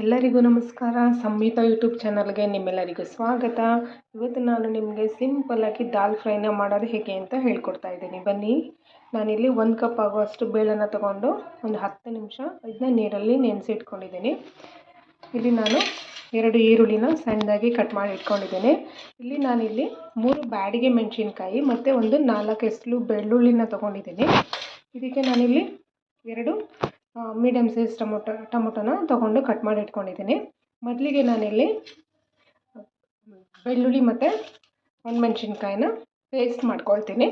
ಎಲ್ಲರಿಗೂ ನಮಸ್ಕಾರ. ಸಂಹಿತ ಯೂಟ್ಯೂಬ್ ಚಾನಲ್ಗೆ ನಿಮ್ಮೆಲ್ಲರಿಗೂ ಸ್ವಾಗತ. ಇವತ್ತು ನಾನು ನಿಮಗೆ ಸಿಂಪಲ್ಲಾಗಿ ದಾಲ್ ಫ್ರೈನ ಮಾಡೋದು ಹೇಗೆ ಅಂತ ಹೇಳ್ಕೊಡ್ತಾ ಇದ್ದೀನಿ. ಬನ್ನಿ. ನಾನಿಲ್ಲಿ ಒಂದು ಕಪ್ ಆಗುವಷ್ಟು ಬೇಳೆನ ತೊಗೊಂಡು ಒಂದು ಹತ್ತು ನಿಮಿಷ ಇದನ್ನ ನೀರಲ್ಲಿ ನೆನೆಸಿಟ್ಕೊಂಡಿದ್ದೀನಿ. ಇಲ್ಲಿ ನಾನು ಎರಡು ಈರುಳ್ಳಿನ ಸಣ್ಣದಾಗಿ ಕಟ್ ಮಾಡಿ ಇಟ್ಕೊಂಡಿದ್ದೀನಿ. ಇಲ್ಲಿ ನಾನಿಲ್ಲಿ ಮೂರು ಬ್ಯಾಡಿಗೆ ಮೆಣಸಿನ್ಕಾಯಿ ಮತ್ತು ಒಂದು ನಾಲ್ಕು ಎಸ್ಲು ಬೆಳ್ಳುಳ್ಳಿನ ತೊಗೊಂಡಿದ್ದೀನಿ. ಇದಕ್ಕೆ ನಾನಿಲ್ಲಿ ಎರಡು ಮೀಡಿಯಮ್ ಸೈಜ್ ಟೊಮೊಟೊ, ಟೊಮೊಟೊನ ತೊಗೊಂಡು ಕಟ್ ಮಾಡಿ ಇಟ್ಕೊಂಡಿದ್ದೀನಿ. ಮೊದಲಿಗೆ ನಾನಿಲ್ಲಿ ಬೆಳ್ಳುಳ್ಳಿ ಮತ್ತು ಒಣಮೆಣ್ಸಿನ್ಕಾಯಿನ ಪೇಸ್ಟ್ ಮಾಡ್ಕೊಳ್ತೀನಿ.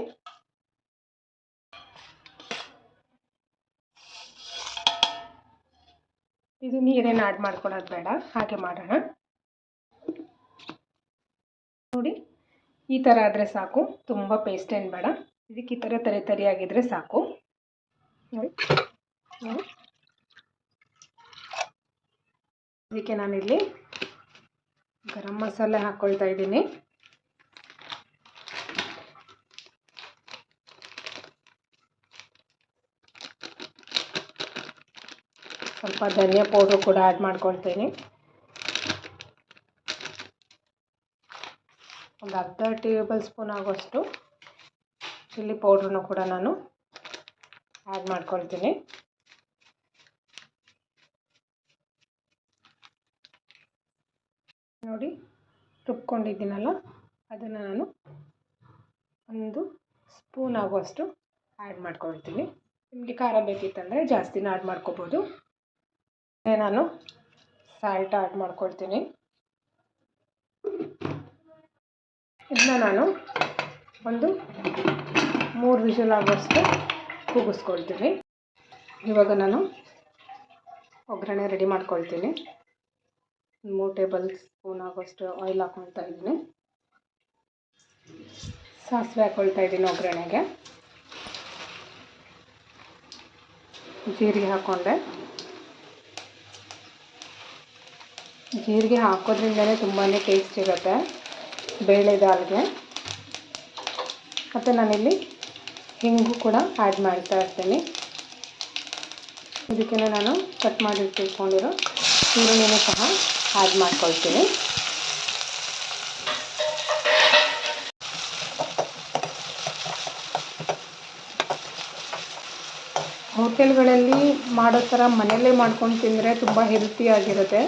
ಇದು ನೀರೇನು ಆ್ಯಡ್ ಮಾಡ್ಕೊಳ್ಳೋದು ಬೇಡ, ಹಾಗೆ ಮಾಡೋಣ. ನೋಡಿ, ಈ ಥರ ಆದರೆ ಸಾಕು, ತುಂಬ ಪೇಸ್ಟ್ ಏನು ಬೇಡ. ಇದಕ್ಕೆ ಈ ಥರ ತರಿ ತರಿಯಾಗಿದ್ದರೆ ಸಾಕು. ನೋಡಿ. ಇದಕ್ಕೆ ನಾನಿಲ್ಲಿ ಗರಂ ಮಸಾಲೆ ಹಾಕ್ಕೊಳ್ತಾ ಇದ್ದೀನಿ. ಸ್ವಲ್ಪ ಧನಿಯಾ ಪೌಡ್ರು ಕೂಡ ಆ್ಯಡ್ ಮಾಡ್ಕೊಳ್ತೀನಿ. ಒಂದು ಅರ್ಧ ಟೇಬಲ್ ಸ್ಪೂನ್ ಆಗೋಷ್ಟು ಚಿಲ್ಲಿ ಪೌಡ್ರನ್ನು ಕೂಡ ನಾನು ಆ್ಯಡ್ ಮಾಡ್ಕೊಳ್ತೀನಿ. ನೋಡಿ ರುಬ್ಕೊಂಡಿದ್ದೀನಲ್ಲ, ಅದನ್ನು ನಾನು ಒಂದು ಸ್ಪೂನ್ ಆಗುವಷ್ಟು ಆ್ಯಡ್ ಮಾಡ್ಕೊಳ್ತೀನಿ. ನಿಮಗೆ ಖಾರ ಬೇಕಿತ್ತಂದರೆ ಜಾಸ್ತಿನ ಆ್ಯಡ್ ಮಾಡ್ಕೋಬೋದು. ನಾನು ಸಾಲ್ಟ್ ಆ್ಯಡ್ ಮಾಡ್ಕೊಳ್ತೀನಿ. ಇದನ್ನ ನಾನು ಒಂದು ಮೂರು ವಿಷಲ್ ಆಗೋಷ್ಟು ಕೂಗಿಸ್ಕೊಳ್ತೀನಿ ಇವಾಗ ನಾನು ಒಗ್ಗರಣೆ ರೆಡಿ ಮಾಡ್ಕೊಳ್ತೀನಿ. ಮೂರು ಟೇಬಲ್ ಸ್ಪೂನ್ ಆಗೋಷ್ಟು ಆಯಿಲ್ ಹಾಕ್ಕೊಳ್ತಾ ಇದ್ದೀನಿ. ಸಾಸಿವೆ ಹಾಕ್ಕೊಳ್ತಾ ಇದ್ದೀನಿ ಒಗ್ಗರಣೆಗೆ. ಜೀರಿಗೆ ಹಾಕ್ಕೊಂಡೆ ಜೀರಿಗೆ ಹಾಕೋದ್ರಿಂದಲೇ ತುಂಬಾ ಟೇಸ್ಟ್ ಇರುತ್ತೆ ಬೇಳೆ ದಾಲ್ಗೆ. ಮತ್ತು ನಾನಿಲ್ಲಿ ಹಿಂಗು ಕೂಡ ಆ್ಯಡ್ ಮಾಡ್ತಾ ಇರ್ತೀನಿ. ಇದಕ್ಕೆ ನಾನು ಕಟ್ ಮಾಡಿ ಇಟ್ಕೊಂಡಿರೋ ಈರುಳ್ಳಿನೂ ಸಹ ಆ್ಯಡ್ ಮಾಡ್ಕೊಳ್ತೀನಿ ಹೋಟೆಲ್ಗಳಲ್ಲಿ ಮಾಡೋ ಥರ ಮನೆಯಲ್ಲೇ ಮಾಡ್ಕೊಂಡು ತಿಂದರೆ ತುಂಬ ಹೆಲ್ತಿಯಾಗಿರುತ್ತೆ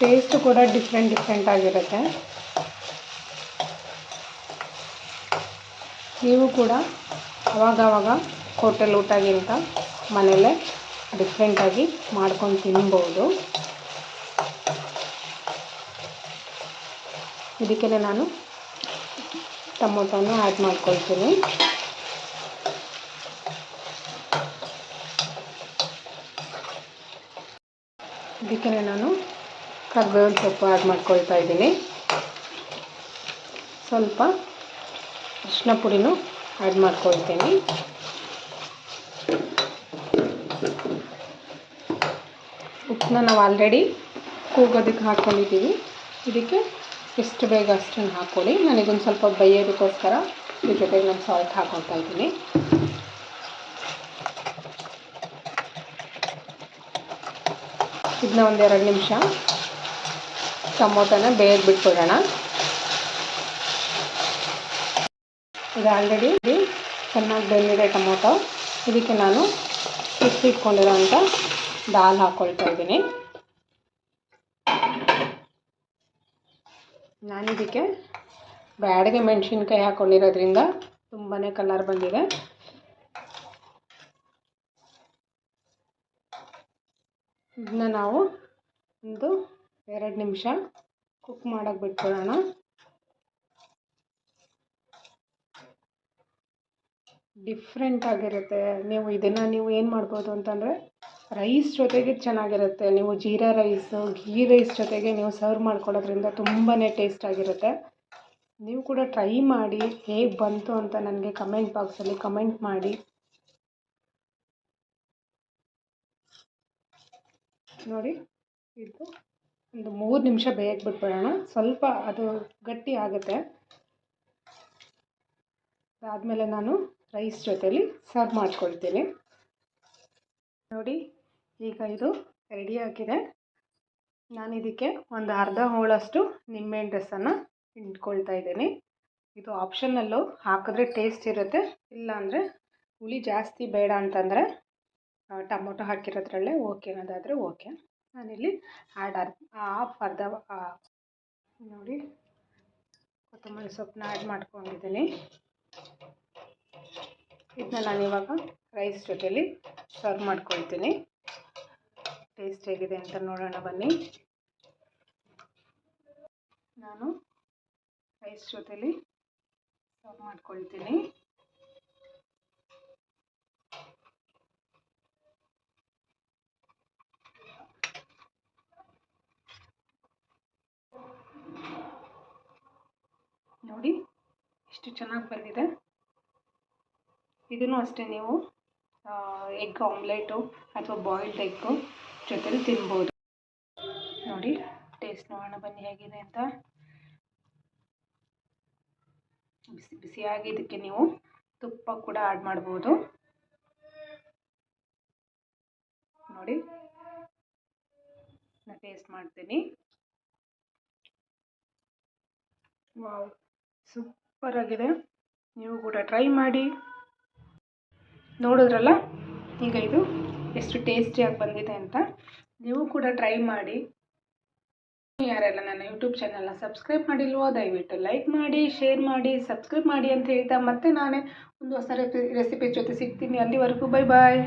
ಟೇಸ್ಟ್ ಕೂಡ ಡಿಫ್ರೆಂಟ್ ಡಿಫ್ರೆಂಟ್ ಆಗಿರುತ್ತೆ. ನೀವು ಕೂಡ ಅವಾಗವಾಗ ಹೋಟೆಲ್ ಊಟಗಿಂತ ಮನೆಯಲ್ಲೇ ಡಿಫ್ರೆಂಟಾಗಿ ಮಾಡ್ಕೊಂಡು ತಿನ್ಬೋದು. ಇದಕ್ಕೆ ನಾನು ಟೊಮೊಟೊನು ಆ್ಯಡ್ ಮಾಡ್ಕೊಳ್ತೀನಿ. ಇದಕ್ಕೆ ನಾನು ಕರ್ಬೇವಿನ ಸೊಪ್ಪು ಆ್ಯಡ್ ಮಾಡ್ಕೊಳ್ತಾ ಇದ್ದೀನಿ. ಸ್ವಲ್ಪ ಅರಿಶಿನ ಪುಡಿನೂ ಆ್ಯಡ್ ಮಾಡ್ಕೊಳ್ತೀನಿ. ಉಪ್ಪನ್ನ ನಾವು ಆಲ್ರೆಡಿ ಕೂಗೋದಕ್ಕೆ ಹಾಕ್ಕೊಂಡಿದ್ದೀವಿ ಇದಕ್ಕೆ ಎಷ್ಟು ಬೇಗ ಅಷ್ಟನ್ನು ಹಾಕ್ಕೊಳ್ಳಿ. ನನಗೊಂದು ಸ್ವಲ್ಪ ಬೇಯೋದಕ್ಕೋಸ್ಕರ ಇದ್ರ ಜೊತೆಗೆ ನಾನು ಸಾಲ್ಟ್ ಹಾಕೊಳ್ತಾ ಇದ್ದೀನಿ. ಇದನ್ನ ಒಂದೆರಡು ನಿಮಿಷ. ಟೊಮೊಟೊನ ಬೇಗ ಬಿಟ್ಬಿಡೋಣ ಇದು ಆಲ್ರೆಡಿ ಚೆನ್ನಾಗಿ ಬೆಂದಿದೆ ಟೊಮೊಟೊ. ಇದಕ್ಕೆ ನಾನು ಇಟ್ಕೊಂಡಿರೋಂಥ ದಾಲ್ ಹಾಕ್ಕೊಳ್ತಾ ಇದ್ದೀನಿ. ನಾನಿದಕ್ಕೆ ಬ್ಯಾಡಗೆ ಮೆಣಸಿನ್ಕಾಯಿ ಹಾಕೊಂಡಿರೋದ್ರಿಂದ ತುಂಬಾ ಕಲರ್ ಬಂದಿದೆ. ಇದನ್ನ ನಾವು ಒಂದು ಎರಡು ನಿಮಿಷ ಕುಕ್ ಮಾಡೋಕ್ಕೆ ಬಿಟ್ಕೊಳ್ಳೋಣ ಡಿಫ್ರೆಂಟ್ ಆಗಿರುತ್ತೆ. ನೀವು ಇದನ್ನು ನೀವು ಏನು ಮಾಡ್ಬೋದು ಅಂತಂದರೆ ರೈಸ್ ಜೊತೆಗೆ ಚೆನ್ನಾಗಿರುತ್ತೆ. ನೀವು ಜೀರಾ ರೈಸು ಗೀ ರೈಸ್ ಜೊತೆಗೆ ನೀವು ಸರ್ವ್ ಮಾಡ್ಕೊಳ್ಳೋದ್ರಿಂದ ತುಂಬಾ ಟೇಸ್ಟ್ ಆಗಿರುತ್ತೆ. ನೀವು ಕೂಡ ಟ್ರೈ ಮಾಡಿ ಹೇಗೆ ಬಂತು ಅಂತ ನನಗೆ ಕಮೆಂಟ್ ಬಾಕ್ಸಲ್ಲಿ ಕಮೆಂಟ್ ಮಾಡಿ. ನೋಡಿ, ಇದು ಒಂದು ಮೂರು ನಿಮಿಷ ಬೇಯಕ್ಕೆ ಬಿಟ್ಬಿಡೋಣ. ಸ್ವಲ್ಪ ಅದು ಗಟ್ಟಿ ಆಗುತ್ತೆ. ಅದಾದಮೇಲೆ ನಾನು ರೈಸ್ ಜೊತೆಲಿ ಸರ್ವ್ ಮಾಡ್ಕೊಳ್ತೀನಿ. ನೋಡಿ ಈಗ ಇದು ರೆಡಿ ಆಗಿದೆ. ನಾನು ಇದಕ್ಕೆ ಒಂದು ಅರ್ಧ ಹೋಳಷ್ಟು ನಿಂಬೆಹಣ್ಣು ರಸನ ಹಿಂಡ್ಕೊಳ್ತಾ ಇದ್ದೀನಿ. ಇದು ಆಪ್ಷನಲ್ಲು ಹಾಕಿದ್ರೆ ಟೇಸ್ಟ್ ಇರುತ್ತೆ. ಇಲ್ಲ ಅಂದರೆ ಹುಳಿ ಜಾಸ್ತಿ ಬೇಡ ಅಂತಂದರೆ ಟೊಮೊಟೊ ಹಾಕಿರೋದ್ರಲ್ಲೇ ಓಕೆ ಅನ್ನೋದಾದರೆ ಓಕೆ ನಾನಿಲ್ಲಿ ಆ್ಯಡ್ ಅರ್ಧ ಹಾಫ್ ಅರ್ಧ ನೋಡಿ, ಕೊತ್ತಂಬರಿ ಸೊಪ್ಪನ್ನ ಆ್ಯಡ್ ಮಾಡ್ಕೊಂಡಿದ್ದೀನಿ. ಇದನ್ನ ನಾನು ಇವಾಗ ರೈಸ್ ಜೊತೇಲಿ ಸರ್ವ್ ಮಾಡ್ಕೊಳ್ತೀನಿ. ಟೇಸ್ಟ್ ಹೇಗಿದೆ ಅಂತ ನೋಡೋಣ ಬನ್ನಿ. ನಾನು ರೈಸ್ ಜೊತೆಲಿ ಸರ್ವ್ ಮಾಡ್ಕೊಳ್ತೀನಿ. ನೋಡಿ, ಎಷ್ಟು ಚೆನ್ನಾಗಿ ಬಂದಿದೆ. ಇದನ್ನು ಅಷ್ಟೇ ನೀವು ಎಗ್ ಆಮ್ಲೆಟು ಅಥವಾ ಬಾಯ್ಲ್ಡ್ ಎಗ್ಗು ಜೊತೆಲಿ ತಿನ್ಬೋದು. ನೋಡಿ ಟೇಸ್ಟ್ ನೋಡೋಣ ಬನ್ನಿ ಹೇಗಿದೆ ಅಂತ. ಬಿಸಿ ಬಿಸಿಯಾಗಿ ಇದಕ್ಕೆ ನೀವು ತುಪ್ಪ ಕೂಡ ಆ್ಯಡ್ ಮಾಡ್ಬೋದು. ನೋಡಿ ನಾನು ಟೇಸ್ಟ್ ಮಾಡ್ತೀನಿ. ವಾವ್ ಸೂಪರ್ ಆಗಿದೆ. ನೀವು ಕೂಡ ಟ್ರೈ ಮಾಡಿ. ನೋಡಿದ್ರಲ್ಲ, ಈಗ ಇದು ಎಷ್ಟು ಟೇಸ್ಟಿಯಾಗಿ ಬಂದಿದೆ ಅಂತ ನೀವು ಕೂಡ ಟ್ರೈ ಮಾಡಿ. ಯಾರೆಲ್ಲ ನನ್ನ ಯೂಟ್ಯೂಬ್ ಚಾನಲ್ನ ಸಬ್ಸ್ಕ್ರೈಬ್ ಮಾಡಿಲ್ವೋ, ದಯವಿಟ್ಟು ಲೈಕ್ ಮಾಡಿ ಶೇರ್ ಮಾಡಿ ಸಬ್ಸ್ಕ್ರೈಬ್ ಮಾಡಿ ಅಂತ ಹೇಳ್ತಾ ಮತ್ತೆ ನಾನೇ ಒಂದು ಹೊಸ ರೆಸಿಪಿ ಜೊತೆ ಸಿಗ್ತೀನಿ. ಅಲ್ಲಿವರೆಗೂ ಬೈ ಬಾಯ್